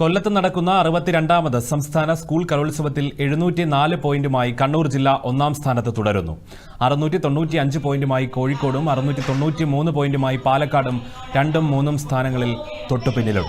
കൊല്ലത്ത് നടക്കുന്ന അറുപത്തിരണ്ടാമത് സംസ്ഥാന സ്കൂൾ കലോത്സവത്തിൽ എഴുന്നൂറ്റി നാല് പോയിന്റുമായി കണ്ണൂർ ജില്ല ഒന്നാം സ്ഥാനത്ത് തുടരുന്നു. അറുന്നൂറ്റി തൊണ്ണൂറ്റി അഞ്ച് പോയിന്റുമായി കോഴിക്കോടും അറുന്നൂറ്റി തൊണ്ണൂറ്റി മൂന്ന് പോയിന്റുമായി പാലക്കാടും രണ്ടും മൂന്നും സ്ഥാനങ്ങളിൽ തൊട്ടുപിന്നിലും.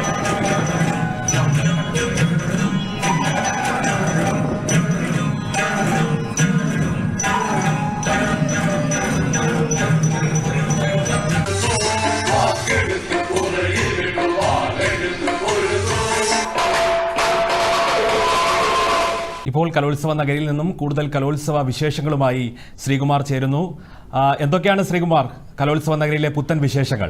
ഇപ്പോൾ കലോത്സവ നഗരിയിൽ നിന്നും കൂടുതൽ കലോത്സവ വിശേഷങ്ങളുമായി ശ്രീകുമാർ ചേരുന്നു. എന്തൊക്കെയാണ് ശ്രീകുമാർ കലോത്സവ നഗരിയിലെ പുത്തൻ വിശേഷങ്ങൾ?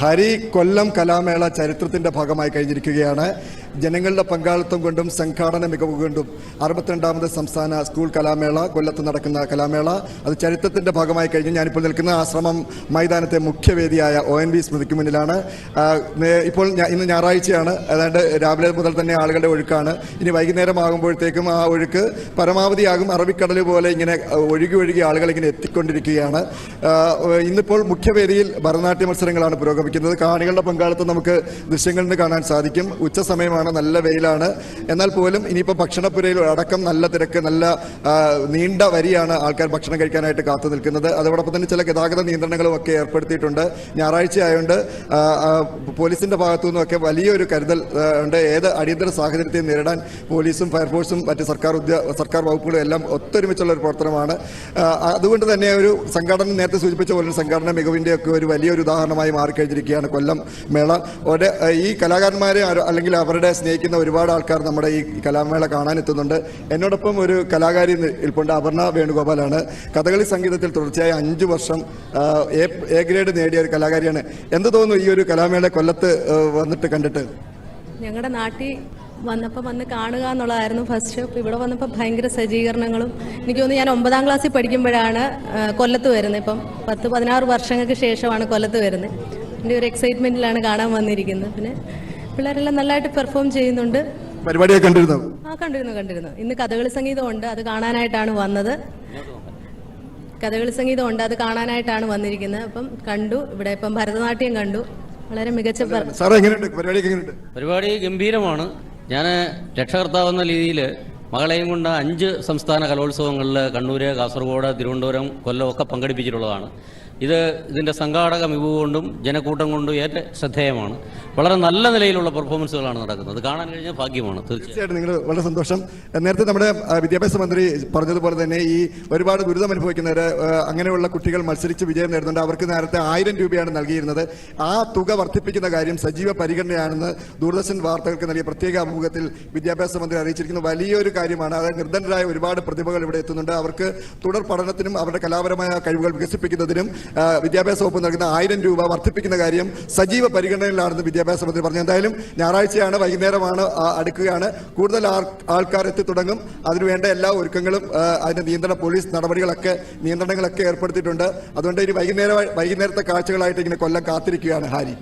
ഹരി കൊല്ലം കലാമേള ചരിത്രത്തിന്റെ ഭാഗമായി കഴിഞ്ഞിരിക്കുകയാണ്. ജനങ്ങളുടെ പങ്കാളിത്തം കൊണ്ടും സംഘാടന മികവ് കൊണ്ടും അറുപത്തിരണ്ടാമത് സംസ്ഥാന സ്കൂൾ കലാമേള കൊല്ലത്ത് നടക്കുന്ന കലാമേള. അത് ചരിത്രത്തിന്റെ ഭാഗമായി കഴിഞ്ഞു ഞാനിപ്പോൾ നിൽക്കുന്ന ആശ്രമം മൈതാനത്തെ മുഖ്യവേദിയായ ഒ എൻ വി സ്മൃതിക്ക് മുന്നിലാണ്. ഇപ്പോൾ ഇന്ന് ഞായറാഴ്ചയാണ്. ഏതാണ്ട് രാവിലെ മുതൽ തന്നെ ആളുകളുടെ ഒഴുക്കാണ്. ഇനി വൈകുന്നേരം ആകുമ്പോഴത്തേക്കും ആ ഒഴുക്ക് പരമാവധിയാകും. അറബിക്കടൽ പോലെ ഇങ്ങനെ ഒഴുകി ഒഴുകി ആളുകൾ ഇങ്ങനെ എത്തിക്കൊണ്ടിരിക്കുകയാണ്. ഇന്നിപ്പോൾ മുഖ്യവേദിയിൽ ഭരതനാട്യ മത്സരങ്ങളാണ് പുരോഗമിക്കുന്നത്. കാണികളുടെ പങ്കാളിത്തം നമുക്ക് ദൃശ്യങ്ങളിൽ നിന്ന് കാണാൻ സാധിക്കും. ഉച്ച സമയമാണ് നല്ല വെയിലാണ്. എന്നാൽ പോലും ഇനിയിപ്പോൾ ഭക്ഷണപ്പുരയിൽ അടക്കം നല്ല തിരക്ക് നല്ല നീണ്ട വരിയാണ് ആൾക്കാർ ഭക്ഷണം കഴിക്കാനായിട്ട് കാത്തു നിൽക്കുന്നത്. അതോടൊപ്പം തന്നെ ചില ഗതാഗത നിയന്ത്രണങ്ങളും ഒക്കെ ഏർപ്പെടുത്തിയിട്ടുണ്ട്. ഞായറാഴ്ച ആയതുകൊണ്ട് പോലീസിന്റെ ഭാഗത്തു നിന്നൊക്കെ വലിയൊരു കരുതൽ ഉണ്ട്. ഏത് അടിയന്തര സാഹചര്യത്തെയും നേരിടാൻ പോലീസും ഫയർഫോഴ്സും മറ്റ് സർക്കാർ ഉദ്യ സർക്കാർ വകുപ്പുകളും എല്ലാം ഒത്തൊരുമിച്ചുള്ള ഒരു പ്രവർത്തനമാണ്. അതുകൊണ്ട് തന്നെ ഒരു സംഘടന നേരത്തെ സൂചിപ്പിച്ച പോലെ സംഘടന മികവിന്റെ ഒക്കെ ഒരു വലിയൊരു ഉദാഹരണമായി മാറിക്കഴിഞ്ഞിരിക്കുകയാണ് കൊല്ലം മേള. ഒരു ഈ കലാകാരന്മാരെ അല്ലെങ്കിൽ അവരുടെ സ്നേഹിക്കുന്ന ഒരുപാട് ആൾക്കാർ നമ്മുടെ ഈ കലാമേള കാണാൻ എത്തുന്നുണ്ട് എന്നോടൊപ്പം ഒരു കലാകാരി ഇൽപ്പുണ്ട്. അപർണ വേണുഗോപാലാണ്. കഥകളി സംഗീതത്തിൽ തുടർച്ചയായി അഞ്ചു വർഷം എ ഗ്രേഡ് നേടിയ ഒരു കലാകാരിയാണ്. എന്ത് തോന്നുന്നു ഈ ഒരു കലാമേള കൊല്ലത്ത് വന്നിട്ട് കണ്ടിട്ട്? ഞങ്ങളുടെ നാട്ടിൽ വന്നപ്പോൾ വന്ന് കാണുക എന്നുള്ളതായിരുന്നു ഫസ്റ്റ്. ഇവിടെ വന്നപ്പോൾ ഭയങ്കര സജ്ജീകരണങ്ങളും. എനിക്ക് തോന്നുന്നു ഞാൻ ഒമ്പതാം ക്ലാസ്സിൽ പഠിക്കുമ്പോഴാണ് കൊല്ലത്ത് വരുന്നത്. ഇപ്പം പത്ത് പതിനാറ് വർഷങ്ങൾക്ക് ശേഷമാണ് കൊല്ലത്ത് വരുന്നത്. എന്റെ ഒരു എക്സൈറ്റ്മെന്റിലാണ് കാണാൻ വന്നിരിക്കുന്നത്. പിന്നെ പിള്ളേരെല്ലാം നല്ലതായിട്ട് പെർഫോം ചെയ്യുന്നുണ്ട്. പരിപാടിയൊക്കെ കണ്ടിരുന്നു? ആ കണ്ടിരുന്നു കണ്ടിരുന്നു. ഇന്ന് കഥകളി സംഗീതം ഉണ്ട് അത് കാണാനായിട്ടാണ് വന്നത്. കഥകളി സംഗീതം ഉണ്ട് അത് കാണാനായിട്ടാണ് വന്നിരിക്കുന്നത്. അപ്പം കണ്ടു ഇവിടെ ഇപ്പം ഭരതനാട്യം കണ്ടു. വളരെ മികച്ച per- സാറേ എങ്ങനെയുണ്ട്? പരിപാടിയൊക്കെ എങ്ങനെയുണ്ട്? പരിപാടി ഗംഭീരമാണ്. ഞാൻ രക്ഷകർത്താവ് എന്ന രീതിയിൽ മകളെയും കൊണ്ട് അഞ്ച് സംസ്ഥാന കലോത്സവങ്ങളിൽ കണ്ണൂർ കാസർഗോഡ് തിരുവനന്തപുരം കൊല്ലം ഒക്കെ പങ്കെടുപ്പിച്ചിട്ടുള്ളതാണ്. ഇത് ഇതിന്റെ സംഘാടക മികവ് കൊണ്ടും ജനക്കൂട്ടം കൊണ്ടും ഏറ്റവും ശ്രദ്ധേയമാണ്. വളരെ നല്ല നിലയിലുള്ള പെർഫോമൻസുകളാണ് നടക്കുന്നത്. കാണാൻ കഴിഞ്ഞ ഭാഗ്യമാണ് തീർച്ചയായും. തീർച്ചയായിട്ടും നിങ്ങൾ വളരെ സന്തോഷം. നേരത്തെ നമ്മുടെ വിദ്യാഭ്യാസ മന്ത്രി പറഞ്ഞതുപോലെ തന്നെ ഈ ഒരുപാട് ദുരിതം അനുഭവിക്കുന്നവർ അങ്ങനെയുള്ള കുട്ടികൾ മത്സരിച്ച് വിജയം നേടുന്നുണ്ട്. അവർക്ക് നേരത്തെ ആയിരം രൂപയാണ് നൽകിയിരുന്നത്. ആ തുക വർദ്ധിപ്പിക്കുന്ന കാര്യം സജീവ പരിഗണനയാണെന്ന് ദൂരദർശൻ വാർത്തകൾക്ക് നൽകിയ പ്രത്യേക അഭിമുഖത്തിൽ വിദ്യാഭ്യാസ മന്ത്രി അറിയിച്ചിരിക്കുന്ന. വലിയൊരു കാര്യമാണ് അതായത് നിർദ്ധനരായ ഒരുപാട് പ്രതിഭകൾ ഇവിടെ എത്തുന്നുണ്ട്. അവർക്ക് തുടർ പഠനത്തിനും അവരുടെ കലാപരമായ കഴിവുകൾ വികസിപ്പിക്കുന്നതിനും വിദ്യാഭ്യാസ വകുപ്പ് നൽകുന്ന ആയിരം രൂപ വർദ്ധിപ്പിക്കുന്ന കാര്യം സജീവ പരിഗണനയിലാണെന്ന് വിദ്യാഭ്യാസ മന്ത്രി പറഞ്ഞു. എന്തായാലും ഞായറാഴ്ചയാണ് വൈകുന്നേരമാണ് അടുക്കുകയാണ്. കൂടുതൽ ആൾക്കാരെത്തി തുടങ്ങും. അതിനുവേണ്ട എല്ലാ ഒരുക്കങ്ങളും അതിന്റെ നിയന്ത്രണ പോലീസ് നടപടികളൊക്കെ നിയന്ത്രണങ്ങളൊക്കെ ഏർപ്പെടുത്തിയിട്ടുണ്ട്. അതുകൊണ്ട് ഇനി വൈകുന്നേരം വൈകുന്നേരത്തെ കാഴ്ചകളായിട്ട് ഇങ്ങനെ കൊല്ലം കാത്തിരിക്കുകയാണ് ഹാരി.